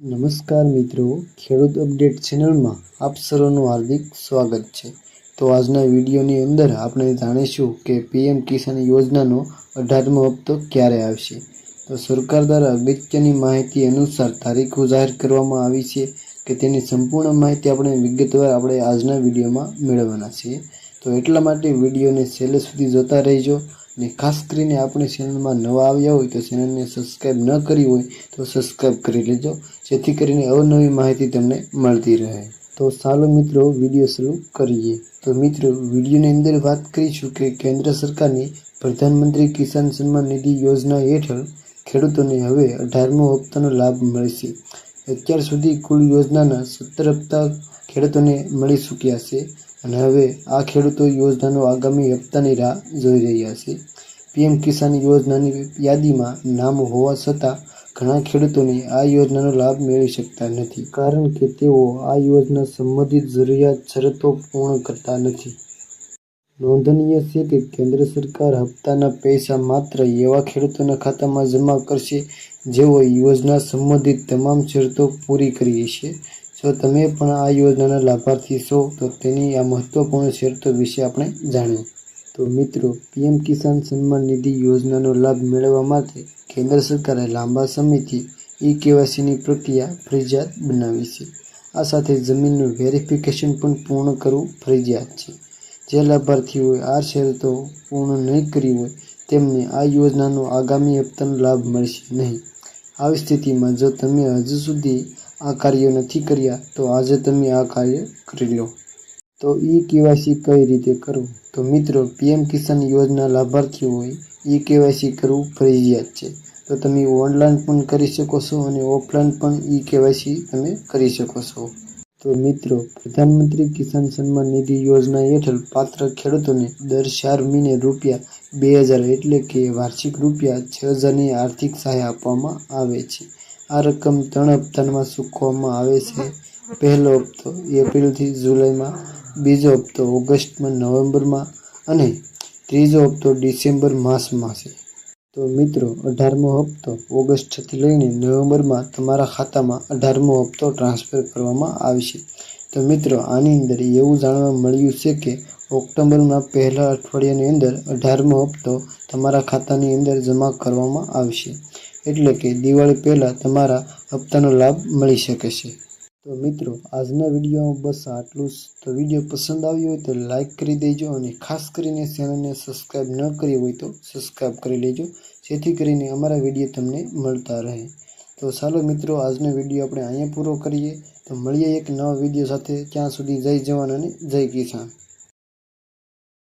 નમસ્કાર મિત્રો, ખેડૂત અપડેટ ચેનલમાં આપ સર્વનું હાર્દિક સ્વાગત છે. તો આજના વિડીયોની અંદર આપણે જાણીશું કે પીએમ કિસાન યોજનાનો અઢારમો હપ્તો ક્યારે આવશે. તો સરકાર દ્વારા અગત્યની માહિતી અનુસાર તારીખો જાહેર કરવામાં આવી છે કે તેની સંપૂર્ણ માહિતી આપણે વિગતવાર આપણે આજના વિડીયોમાં મેળવવાના છીએ. તો એટલા માટે વિડીયોને છેલ્લે સુધી જોતા રહેજો. અને ખાસ કરીને આપણી ચેનલમાં નવા આવ્યા હોય તો ચેનલને સબસ્ક્રાઈબ ન કરી હોય તો સબસ્ક્રાઈબ કરી લેજો, જેથી કરીને અવનવી માહિતી તમને મળતી રહે. તો ચાલો મિત્રો, વીડિયો શરૂ કરીએ. તો મિત્રો, વિડીયોની અંદર વાત કરીશું કે કેન્દ્ર સરકારની પ્રધાનમંત્રી કિસાન સન્માન નિધિ યોજના હેઠળ ખેડૂતોને હવે અઢારમો હપ્તાનો લાભ મળશે. અત્યાર સુધી કુલ યોજનાના સત્તર હપ્તા ખેડૂતોને મળી ચૂક્યા છે. અને હવે આ ખેડૂતો યોજનાનો આગામી હપ્તાની રાહ જોઈ રહ્યા છે. પીએમ કિસાન યોજનાની યાદીમાં નામ હોવા છતાં ઘણા ખેડૂતોને આ યોજનાનો લાભ મેળવી શકતા નથી, કારણ કે તેઓ આ યોજના સંબંધિત જરૂરિયાત શરતો પૂર્ણ કરતા નથી. નોંધનીય છે કે કેન્દ્ર સરકાર હપ્તાના પૈસા માત્ર એવા ખેડૂતોના ખાતામાં જમા કરશે જેઓ યોજના સંબંધિત તમામ શરતો પૂરી કરી છે જો તમે પણ આ યોજનાના લાભાર્થી છો, તો તેની આ મહત્વપૂર્ણ શરતો વિશે આપણે જાણીએ. તો મિત્રો, પીએમ કિસાન સન્માન નિધિ યોજનાનો લાભ મેળવવા માટે કેન્દ્ર સરકારે લાંબા સમયથી ઈ કેવાયસીની પ્રક્રિયા ફરજિયાત બનાવી છે. આ સાથે જમીનનું વેરિફિકેશન પણ પૂર્ણ કરવું ફરજિયાત છે. જે લાભાર્થીઓએ આ શરતો પૂર્ણ નહીં કરી હોય, તેમને આ યોજનાનો આગામી હપ્તાનો લાભ મળશે નહીં. આવી સ્થિતિમાં જો તમે હજુ સુધી આ કાર્યો નથી કર્યા, તો આજે તમે આ કાર્ય કરી લો. તો ઈ કેવાયસી કઈ રીતે કરવું? તો મિત્રો, પીએમ કિસાન યોજના લાભાર્થીઓએ ઈ કેવાયસી કરવું ફરજિયાત છે. તો તમે ઓનલાઈન પણ કરી શકો છો અને ઓફલાઈન પણ ઈ કેવાયસી તમે કરી શકો છો. તો મિત્રો, પ્રધાનમંત્રી કિસાન સન્માન નિધિ યોજના હેઠળ પાત્ર ખેડૂતોને દર ચાર મહિને રૂપિયા બે હજાર એટલે કે વાર્ષિક રૂપિયા છ હજારની આર્થિક સહાય આપવામાં આવે છે. આ રકમ ત્રણ હપ્તામાં ચૂકવવામાં આવે છે. પહેલો હપ્તો એપ્રિલથી જુલાઈમાં, બીજો હપ્તો ઓગસ્ટમાં, નવેમ્બરમાં અને ત્રીજો હપ્તો ડિસેમ્બર માસમાં છે. તો મિત્રો, અઢારમો હપ્તો ઓગસ્ટથી લઈને નવેમ્બરમાં તમારા ખાતામાં અઢારમો હપ્તો ટ્રાન્સફર કરવામાં આવશે. તો મિત્રો, આની અંદર એવું જાણવા મળ્યું છે કે ઓક્ટોબરના પહેલા અઠવાડિયાની અંદર અઢારમો હપ્તો તમારા ખાતાની અંદર જમા કરવામાં આવશે. એટલે કે દિવાળી પહેલાં તમારા હપ્તાનો લાભ મળી શકે છે. તો મિત્રો, આજના વિડીયોમાં બસ આટલું જ. તો વીડિયો પસંદ આવ્યો હોય તો લાઈક કરી દેજો અને ખાસ કરીને ચેનલને સબસ્ક્રાઈબ ન કરી હોય તો સબસ્ક્રાઈબ કરી લેજો. જેથી કરીને અમારા વીડિયો તમને મળતા રહે. તો ચાલો મિત્રો, આજનો વીડિયો આપણે અહીંયા પૂરો કરીએ. તો મળીએ એક નવા વીડિયો સાથે. ત્યાં સુધી જય જવાન અને જય કિસાન.